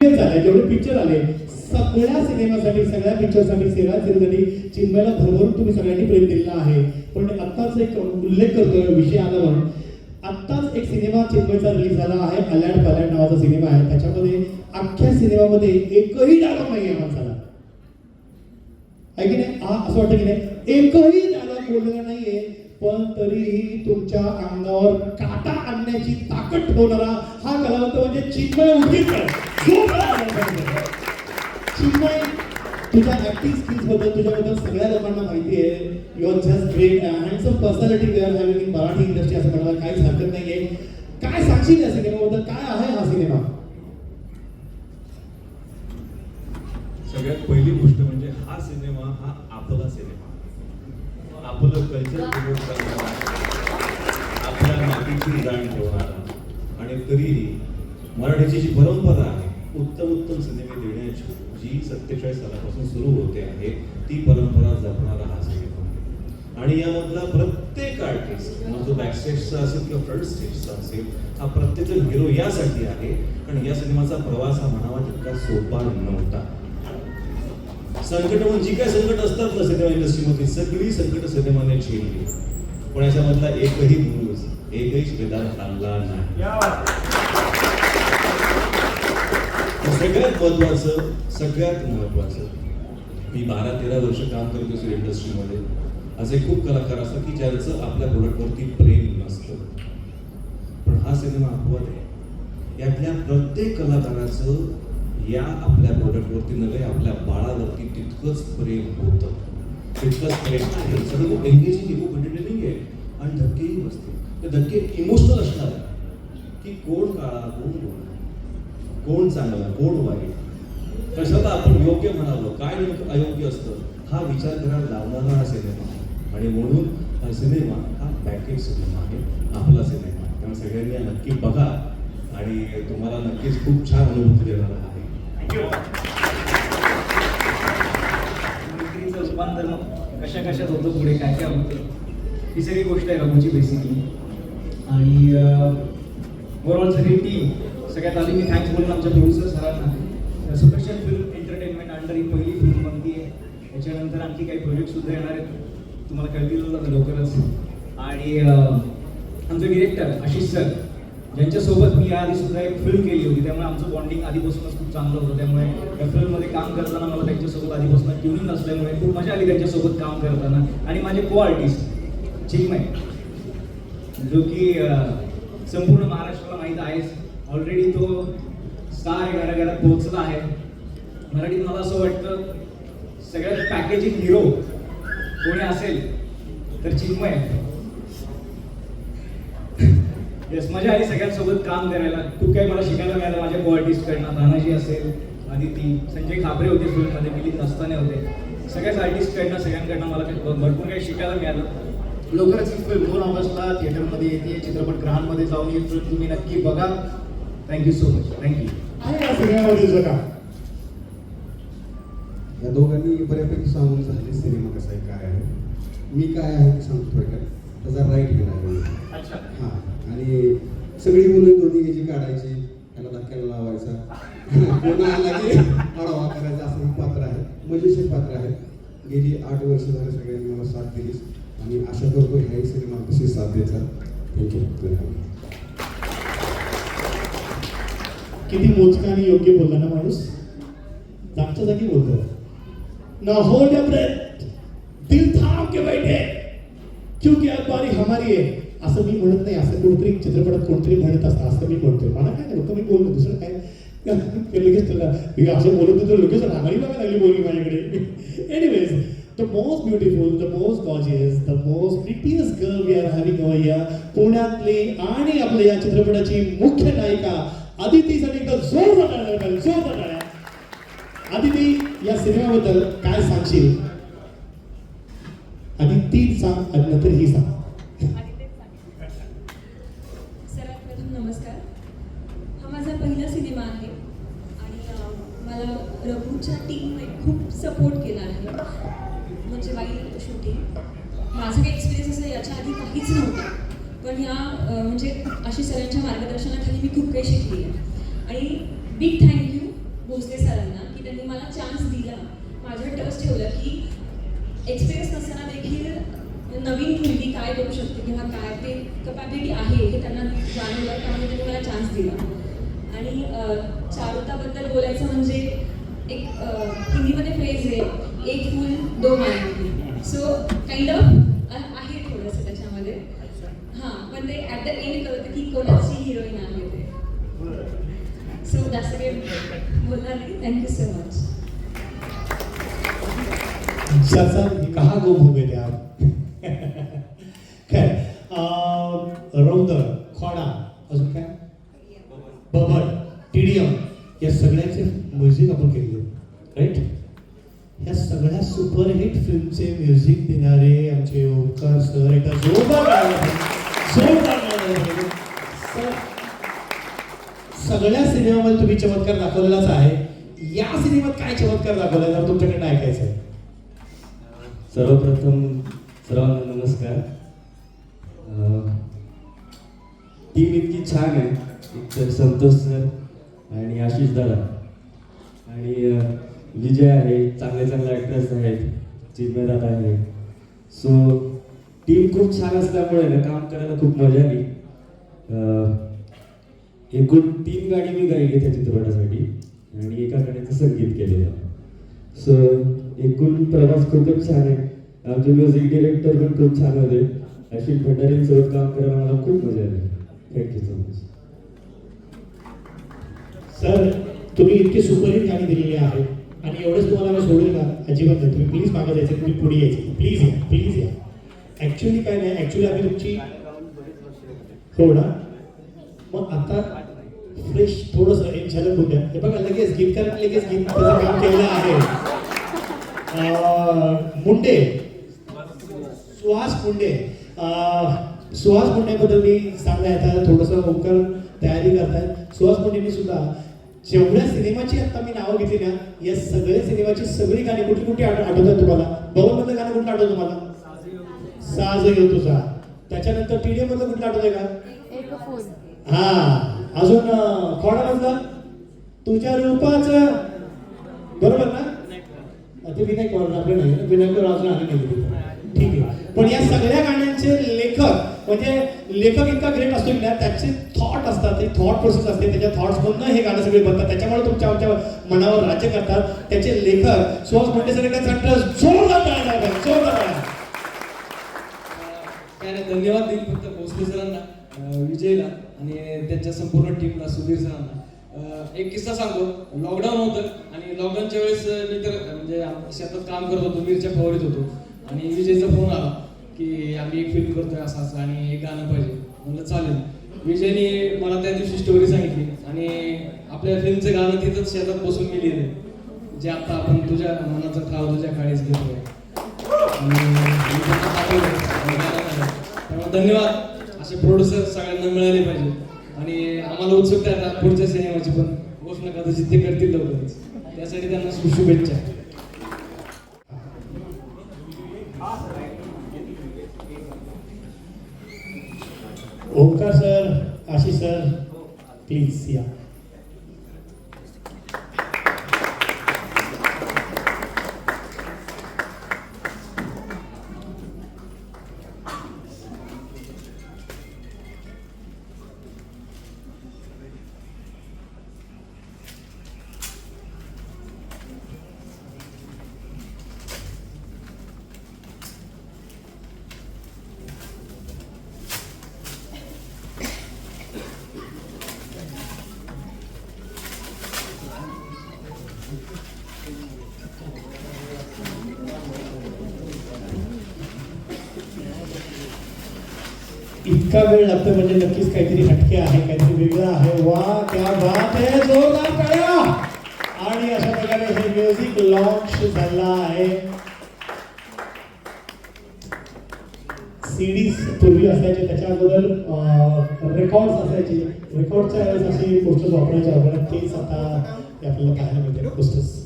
झाले जेवढे पिक्चर आले सगळ्या सिनेमासाठी सगळ्या पिक्चरसाठी सगळ्या सिनेमासाठी चिन्मयला भरभरून तुम्ही सगळ्यांनी प्रेम दिला आहे. पण आत्ताच एक उल्लेख करतोय विषय आला म्हणून. आत्ताच एक सिनेमा चिन्मयचा रिलीज झाला आहे अलॅट पलॅट नावाचा सिनेमा आहे. त्याच्यामध्ये अख्ख्या सिनेमामध्ये एकही डायलॉग नाही आहे माणसाला. आहे की नाही? असं वाटतं की नाही? एकही डायलॉग बोललेला नाहीये. पण तरीही तुमच्या अंगावर काटा आणण्याची ताकद ठेवणारा हा कलावंत म्हणजे चिन्मय उदगीरकर चिन्मय तुझ्या ऍक्टिंग स्किल्सबद्दल तुझ्याबद्दल सगळ्या लोकांना माहिती आहे. Your just great handsome personality were having in Marathi industry असं म्हणायला काहीच हरकत नाहीये. काय सांगशील या सिनेमाबद्दल? काय आहे हा सिनेमा? सगळ्यात पहिली गोष्ट म्हणजे हा सिनेमा हा आपला सिनेमा. आपलं कल्चर प्रमोट करणारा आपल्या मातीची जाण ठेवणारा आणि तरीही मराठीची जी परंपरा आहे उत्तम उत्तम सिनेमे देण्याची जी सत्तेचाळीस सालापासून सुरू होते आहे ती परंपरा जपणारा हा सिनेमा आणि यामधला प्रत्येक आर्टिस्ट मग तो बॅकस्टेजचा असेल किंवा फ्रंट स्टेजचा असेल हा प्रत्येकजण हिरो यासाठी आहे. कारण या सिनेमाचा प्रवास हा म्हणावा तितका सोपा नव्हता. संकट म्हणून जी काय संकट असतात ना सिनेमा इंडस्ट्रीमध्ये सगळी संकट सिनेमाने झेलली पण याच्यामधला एकही बुरुज एकही शिलेदार हल्ला नाही. सगळ्यात महत्वाचं सगळ्यात महत्वाचं मी बारा तेरा वर्ष काम करत असेल इंडस्ट्रीमध्ये. असे खूप कलाकार असतात की ज्यांचं आपल्या प्रोडक्टवरती प्रेम नसतं. पण हा सिनेमा अपवाद आहे. यातल्या प्रत्येक कलाकाराचं या आपल्या प्रोडक्टवरती नव्हे आपल्या बाळावरती तितकंच प्रेम होतं. तितकंच प्रेम. आहे सगळं एंगेजिंग खूप एंटरटेनिंग आहे. आणि धक्केही बसते. ते धक्के इमोशनल असणार की कोण काळा कोण गोरा? कोण चांगला कोण वाईट? कशाला आपण योग्य म्हणावं? काय नेमकं अयोग्य असतं? हा विचार करायला लावणारा हा सिनेमा. आणि म्हणून हा सिनेमा हा पॅकेज सिनेमा आहे. आपला सिनेमा. त्यामुळे सगळ्यांनी नक्की बघा. आणि तुम्हाला नक्कीच खूप छान अनुभूती देणार आहात. मैत्रीचं कशा कशात होतं पुढे? काय काय होतं? ही सगळी गोष्ट आहे रघुची बेसिकली आणि ओव्हरऑल सगळी टीम सगळ्यात आधी मी थँक्स बोलून आमच्या प्रोड्युसर सरांना. स्पेशल फिल्म एंटरटेनमेंट अंडर ही पहिली फिल्म बनती आहे त्याच्यानंतर आणखी काही प्रोजेक्ट सुद्धा येणार आहेत. तुम्हाला कळतील लवकरच. आणि आमचे डिरेक्टर आशिष सर ज्यांच्यासोबत मी याआधी सुद्धा एक फिल्म केली होती. त्यामुळे आमचं बॉन्डिंग आधीपासूनच खूप चांगलं होतं. त्यामुळे त्या फिल्ममध्ये काम करताना मला त्यांच्यासोबत आधीपासून ट्युनिंग असल्यामुळे खूप मजा आली त्यांच्यासोबत काम करताना. आणि माझे को आर्टिस्ट चिन्मय जो की संपूर्ण महाराष्ट्राला माहीत आहेच. ऑलरेडी तो स्टार घराघरात पोहोचला आहे. मराठीत मला असं वाटतं सगळ्यात पॅकेजिंग हिरो कोणी असेल तर चिन्मय आहे. येस मजा आली सगळ्यांसोबत काम करायला. खूप काही मला शिकायला मिळालं. माझ्या को आर्टिस्टकडनं तानाजी असेल आदिती संजय खाबरे होते फिल्ममध्ये मिलिंद नसताने होते. सगळ्याच आर्टिस्टकडनं सगळ्यांकडनं मला काही भरपूर काही शिकायला मिळालं. लवकरच ही फिल्म दोन ऑगस्टला थिएटरमध्ये येते. चित्रपट ग्रहांमध्ये जाऊन ही फिल्म तुम्ही नक्की बघा. थँक्यू सो मच थँक्यू या दोघांनी बऱ्यापैकी सांगून झाले सिनेमा कसा आहे काय आहे. मी काय आहे ते सांगतो थोडक्यात. त्याचा राईट घेणार हां. आणि सगळी मुलं दोन्ही याची काढायची त्याला धक्क्याला लावायचा. कोणा आला की आढावा करायचा असं एक पात्र आहे मजेशीर पात्र आहे. गेली आठ वर्ष झाले सगळ्यांनी मला साथ दिलीस आणि आशा करतो ह्याही सिनेमा कशी साथ द्यायचा थँक्यू किती मोजका आणि योग्य बोलला ना माणूस? जागच्या जागी बोलतो. ना हो अ ब्रेथ दिल थाम के बैठे. क्योंकि अब बारी हमारी आहे असं मी म्हणत नाही असं कोणतरी चित्रपटात कोणतरी म्हणत असतं असं मी म्हणतोय. मला काय लोक मी बोलतो दुसरं काय? लगेच त्याला असं बोलत होतं लगेच रांगारी बघायला लागली बोलली माझ्याकडे. Anyways the most beautiful the most gorgeous the most prettiest girl we are having our या पुण्यातली आणि आपल्या या चित्रपटाची मुख्य नायिका अदितीसाठी एकदा जोर टाळ्या जोर टाळ्या अदिती या सिनेमाबद्दल काय सांगशील? आधी ती सांग आणि नंतर ही सांग सर्वात प्रथम नमस्कार हा माझा पहिला सिनेमा आहे आणि अं, मला रघुच्या टीमने खूप सपोर्ट केला आहे म्हणजे होती. माझा काही एक्सपिरियन्स असं याच्या आधी काहीच नव्हता. पण ह्या म्हणजे अशी सरांच्या मार्गदर्शनाखाली मी खूप काही शिकली आहे. आणि बिग थँक्यू भोसले सरांना की त्यांनी मला चान्स दिला माझ्या ट्रस्ट ठेवलं की एक्सपिरियन्स नसताना देखील नवीन मुलगी काय करू शकते किंवा काय ते कपॅबिलिटी आहे हे त्यांना जाणवलं त्यामुळे त्यांनी मला चान्स दिला. आणि चारुताबद्दल बोलायचं म्हणजे एक हिंदीमध्ये फ्रेज आहे एक फुल दो माया सो काइंड ऑफ़ आहे थोडंसं त्याच्यामध्ये. हाँ पण ते ॲट द एंड कळतं की कोणाची हिरोईन आहे ते. सो जास्त काही बोलणार नाही थँक्यू सो मच चाचा कहा गुम हो गए थे आप? खैर रौद्र खोडा अजून काय? बबल टीडीएम या सगळ्याचे म्युझिक आपण म्युझिक देणारे आमचे ओंकार सर एका जोरदार सगळ्या सिनेमामध्ये तुम्ही चमत्कार दाखवलेलाच आहे. या सिनेमात काय चमत्कार दाखवला जर तुमच्याकडे ऐकायचं आहे. सर्वप्रथम सर्वांना नमस्कार. टीम इतकी छान आहे. एकतर संतोष सर आणि आशिष दादा. आणि विजय आहे चांगले चांगले ॲक्टर्स आहेत. चिन्मय आहे सो टीम खूप छान असल्यामुळे ना काम करायला खूप मजा आली. एकूण तीन गाणी मी गायली त्या चित्रपटासाठी आणि एका गाण्याचं संगीत केलेलं. सो एकूण प्रवास खूपच छान आहे. आमचे म्युझिक डिरेक्टर पण खूप छान होते. अशी भंडारींसोबत काम करायला मला खूप मजा आली. थँक्यू सो मच सर तुम्ही इतकी सुपरहिट गाणी दिलेली आहेत. आणि एवढंच तुम्हाला मी सोडेल का अजिबात नाही. तुम्ही प्लीज मागं जायचं. तुम्ही पुढे यायचं. प्लीज या. प्लीज या. ॲक्च्युली काय नाही. ॲक्च्युली आम्ही तुमची हो ना? मग आता फ्रेश थोडंसं एक झलक होत्या हे बघा लगेच गीतकारांनी लगेच गीत त्याचं काम केलेलं आहे. मुंडे. सुहास मुंडे. सुहास मुंडेबद्दल मी सांगायचं आता थोडंसं ओंकार तयारी करतायत सुहास मुंडेंनी सुद्धा जेवढ्या सिनेमाची आता मी नावं घेतली ना या सगळ्या सिनेमाची सगळी गाणी कुठली आठ आठवतात तुम्हाला? बबनमधलं गाणं कुठलं आठवतं तुम्हाला? साज येऊ तुझा. त्याच्यानंतर टीडीएम मधलं कुठलं आठवतंय का? हा. अजून खोडा मधलं तुझ्या रूपाचं. बरोबर ना? ते विनायक आपले नाही. ना विनायक वाजून आले नाही. ठीक आहे. पण या सगळ्या गाण्यांचे लेखक म्हणजे लेखक इतका ग्रेट असतो की ना त्याचे थॉट असतात ते थॉट प्रोसेस असते त्याच्या थॉट्स मधनं हे गाणं सगळे बनतात. त्याच्यामुळे तुमच्या आमच्या मनावर राज्य करतात. त्याचे लेखक सुहास मुंडे सर त्यांचा जोरदार टाळ्या जोरदार काय नाही धन्यवाद देईल फक्त भोसले सरांना विजयला आणि त्यांच्या संपूर्ण टीमला सुधीर सरांना. एक किस्सा सांगतो. लॉकडाऊन होतं आणि लॉकडाऊनच्या वेळेस मी तर म्हणजे शेतात काम करत होतो मिरच्या फवारीत होतो. आणि विजयचा फोन आला की आम्ही एक फिल्म करतोय असं असं आणि एक गाणं पाहिजे. म्हणलं चालेल. विजयने मला त्या दिवशी स्टोरी सांगितली आणि आपल्या फिल्मचं गाणं तिथंच शेतात बसून मी लिहिलं जे आता आपण तुझ्या मनाचा ठाव तुझ्या काळीच घेतोय. त्यामुळे धन्यवाद. असे प्रोड्युसर सगळ्यांना मिळाले पाहिजे. आणि आम्हाला उत्सुकता आता पुढच्या सिनेमाची पण. घोषणा कदाचित ते करतील लवकरच. त्यासाठी त्यांना शुभेच्छा Omkar sir Ashish sir please या इतका वेळ लागतो म्हणजे नक्कीच काहीतरी हटके आहे काहीतरी वेगळं आहे. वा त्या बात आहे जोरदार कळ्या आणि अशा प्रकारे हे म्युझिक लॉन्च झाला आहे. सीडीज पूर्वी असायचे त्याच्या अगोदर रेकॉर्ड्स असायचे. रेकॉर्डच्या वेळेस अशी पोस्टर्स वापरायच्या अगोदर तेच आता आपल्याला पाहायला मिळते पोस्टर्स